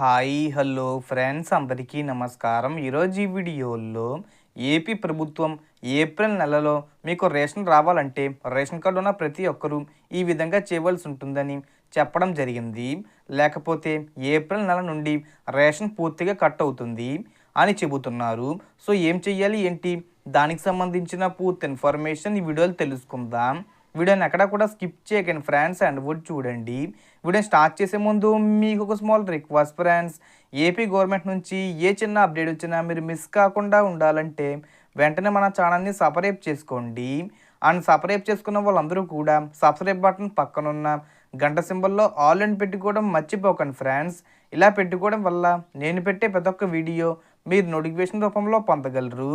Hi hello friends. అందరికీ నమస్కారం. ఈరోజు ఈ వీడియోలో ఏపీ ప్రభుత్వం ఏప్రిల్ నెలలో మీకు రేషన్ రావాలంటే రేషన్ కార్డు ఉన్న ప్రతి ఒక్కరూ ఈ విధంగా చేయవలసి ఉంటుందని చెప్పడం జరిగింది. లేకపోతే ఏప్రిల్ నెల నుండి రేషన్ పూర్తిగా కట్ అవుతుంది అని చెబుతున్నారు. సో ఏం చెయ్యాలి ఏంటి? దానికి సంబంధించిన పూర్తి ఇన్ఫర్మేషన్ ఈ వీడియోలు తెలుసుకుందాం. వీడియోని ఎక్కడ కూడా స్కిప్ చేయకండి ఫ్రెండ్స్ అండ్ వుడ్ చూడండి. వీడియోని స్టార్ట్ చేసే ముందు మీకు ఒక small request friends. AP government నుంచి ఏ చిన్న అప్డేట్ వచ్చినా మీరు మిస్ కాకుండా ఉండాలంటే వెంటనే మన ఛానల్ని సపరేట్ చేసుకోండి. అండ్ సపరేట్ చేసుకున్న వాళ్ళందరూ కూడా సబ్స్క్రైబ్ బటన్ పక్కనున్న గంట సింబల్లో ఆల్ అండ్ పెట్టుకోవడం మర్చిపోకండి ఫ్రెండ్స్. ఇలా పెట్టుకోవడం వల్ల నేను పెట్టే ప్రతి ఒక్క వీడియో మీరు నోటిఫికేషన్ రూపంలో పొందగలరు.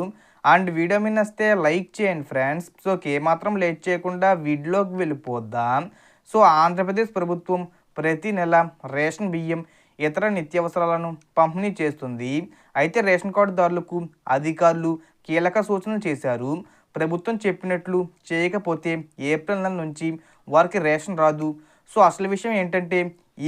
అండ్ వీడియో మీద వస్తే లైక్ చేయండి ఫ్రెండ్స్. సో ఏమాత్రం లేట్ చేయకుండా వీడియోకి వెళ్ళిపోద్దాం సో ఆంధ్రప్రదేశ్ ప్రభుత్వం ప్రతి నెల రేషన్ బియ్యం ఇతర నిత్యావసరాలను పంపిణీ చేస్తుంది. అయితే రేషన్ కార్డుదారులకు అధికారులు కీలక సూచనలు చేశారు. ప్రభుత్వం చెప్పినట్లు చేయకపోతే ఏప్రిల్ నెల నుంచి వారికి రేషన్ రాదు. సో అసలు విషయం ఏంటంటే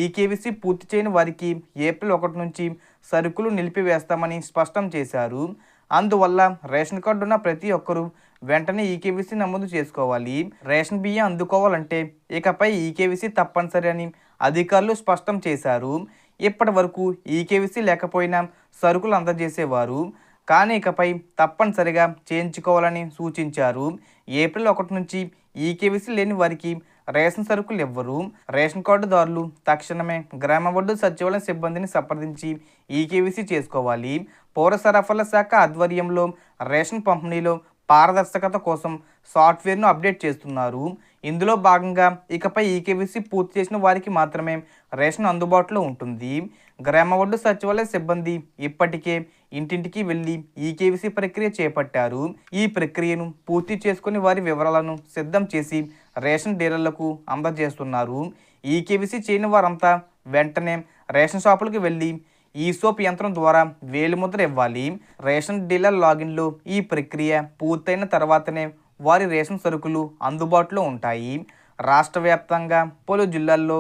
ఈ కేవీసీ పూర్తి చేయని వారికి ఏప్రిల్ ఒకటి నుంచి సరుకులు నిలిపివేస్తామని స్పష్టం చేశారు. అందువల్ల రేషన్ కార్డు ఉన్న ప్రతి ఒక్కరూ వెంటనే ఈకేవీసీ నమోదు చేసుకోవాలి. రేషన్ బియ్యం అందుకోవాలంటే ఇకపై ఈకేవీసీ తప్పనిసరి అని అధికారులు స్పష్టం చేశారు. ఇప్పటి వరకు ఈకేవీసీ లేకపోయినా సరుకులు అందజేసేవారు. కానీ ఇకపై తప్పనిసరిగా చేయించుకోవాలని సూచించారు. ఏప్రిల్ ఒకటి నుంచి ఈకేవీసీ లేని వారికి రేషన్ సరుకులు ఇవ్వరు రేషన్ కార్డుదారులు తక్షణమే గ్రామ వడ్డు సచివాలయ సిబ్బందిని సంప్రదించి ఈకేవీసీ చేసుకోవాలి. పౌర సరఫరాల శాఖ ఆధ్వర్యంలో రేషన్ పంపిణీలో పారదర్శకత కోసం సాఫ్ట్వేర్ను అప్డేట్ చేస్తున్నారు. ఇందులో భాగంగా ఇకపై ఈకేవీసీ పూర్తి చేసిన వారికి మాత్రమే రేషన్ అందుబాటులో ఉంటుంది. గ్రామ వడ్డు సచివాలయ సిబ్బంది ఇప్పటికే ఇంటింటికి వెళ్ళి ఈకేవీసీ ప్రక్రియ చేపట్టారు. ఈ ప్రక్రియను పూర్తి చేసుకుని వారి వివరాలను సిద్ధం చేసి రేషన్ డీలర్లకు అందజేస్తున్నారు ఈ కేబీసీ చేయని వారంతా వెంటనే రేషన్ షాపులకు వెళ్ళి ఈ సోప్ యంత్రం ద్వారా వేలిముద్ర ఇవ్వాలి. రేషన్ డీలర్ లాగిన్లో ఈ ప్రక్రియ పూర్తయిన తర్వాతనే వారి రేషన్ సరుకులు అందుబాటులో ఉంటాయి. రాష్ట్ర వ్యాప్తంగా పలు జిల్లాల్లో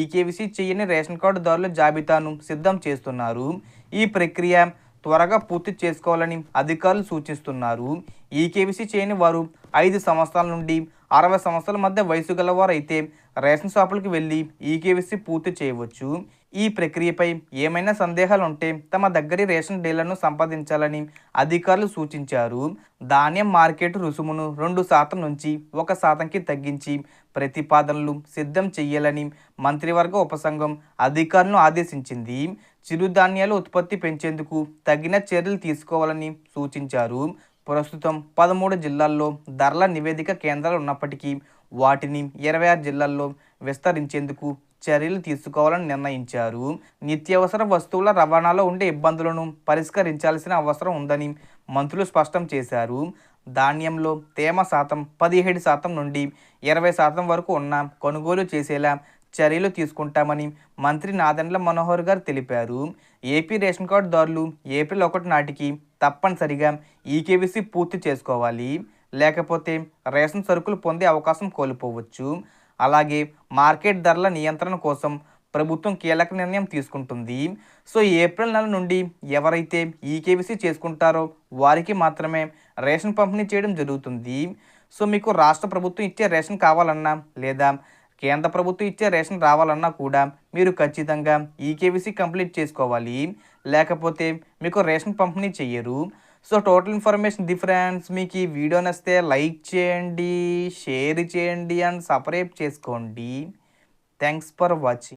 ఈకేవీసీ చేయని రేషన్ కార్డుదారుల జాబితాను సిద్ధం చేస్తున్నారు. ఈ ప్రక్రియ త్వరగా పూర్తి చేసుకోవాలని అధికారులు సూచిస్తున్నారు. ఈ కేబీసీ చేయని వారు ఐదు సంవత్సరాల నుండి అరవై సంవత్సరాల మధ్య వయసు గలవారైతే రేషన్ షాపులకు వెళ్ళి ఈ ఈకేవీసీ పూర్తి చేయవచ్చు. ఈ ప్రక్రియపై ఏమైనా సందేహాలు ఉంటే తమ దగ్గరి రేషన్ డీలర్ను సంపాదించాలని అధికారులు సూచించారు. ధాన్యం మార్కెట్ రుసుమును రెండు శాతం నుంచి ఒక శాతంకి తగ్గించి ప్రతిపాదనలు సిద్ధం చేయాలని మంత్రివర్గ ఉపసంఘం అధికారులను ఆదేశించింది. చిరుధాన్యాల ఉత్పత్తి పెంచేందుకు తగిన చర్యలు తీసుకోవాలని సూచించారు. ప్రస్తుతం పదమూడు జిల్లాల్లో ధరల నివేదిక కేంద్రాలు ఉన్నప్పటికీ వాటిని ఇరవై ఆరు జిల్లాల్లో విస్తరించేందుకు చర్యలు తీసుకోవాలని నిర్ణయించారు. నిత్యావసర వస్తువుల రవాణాలో ఉండే ఇబ్బందులను పరిష్కరించాల్సిన అవసరం ఉందని మంత్రులు స్పష్టం చేశారు. ధాన్యంలో తేమ శాతం పదిహేడు శాతం నుండి ఇరవై శాతం వరకు ఉన్న కొనుగోలు చేసేలా చర్యలు తీసుకుంటామని మంత్రి నాదెండ్ల మనోహర్ గారు తెలిపారు. ఏపీ రేషన్ కార్డుదారులు ఏప్రిల్ ఒకటి నాటికి తప్పనిసరిగా ఈకేవీసీ పూర్తి చేసుకోవాలి. లేకపోతే రేషన్ సరుకులు పొందే అవకాశం కోల్పోవచ్చు. అలాగే మార్కెట్ ధరల నియంత్రణ కోసం ప్రభుత్వం కీలక నిర్ణయం తీసుకుంటుంది. సో ఏప్రిల్ నెల నుండి ఎవరైతే ఈకేవీసీ చేసుకుంటారో వారికి మాత్రమే రేషన్ పంపిణీ చేయడం జరుగుతుంది. సో మీకు రాష్ట్ర ప్రభుత్వం ఇచ్చే రేషన్ కావాలన్నా లేదా కేంద్ర ప్రభుత్వం ఇచ్చే రేషన్ రావాలన్నా కూడా మీరు ఖచ్చితంగా ఈకేవీసీ కంప్లీట్ చేసుకోవాలి. లేకపోతే మీకు రేషన్ పంపిణీ చెయ్యరు. సో టోటల్ ఇన్ఫర్మేషన్ డిఫరెన్స్ మీకు ఈ వీడియో నచ్చితే లైక్ చేయండి షేర్ చేయండి అండ్ సపరేట్ చేసుకోండి. Thanks for watching.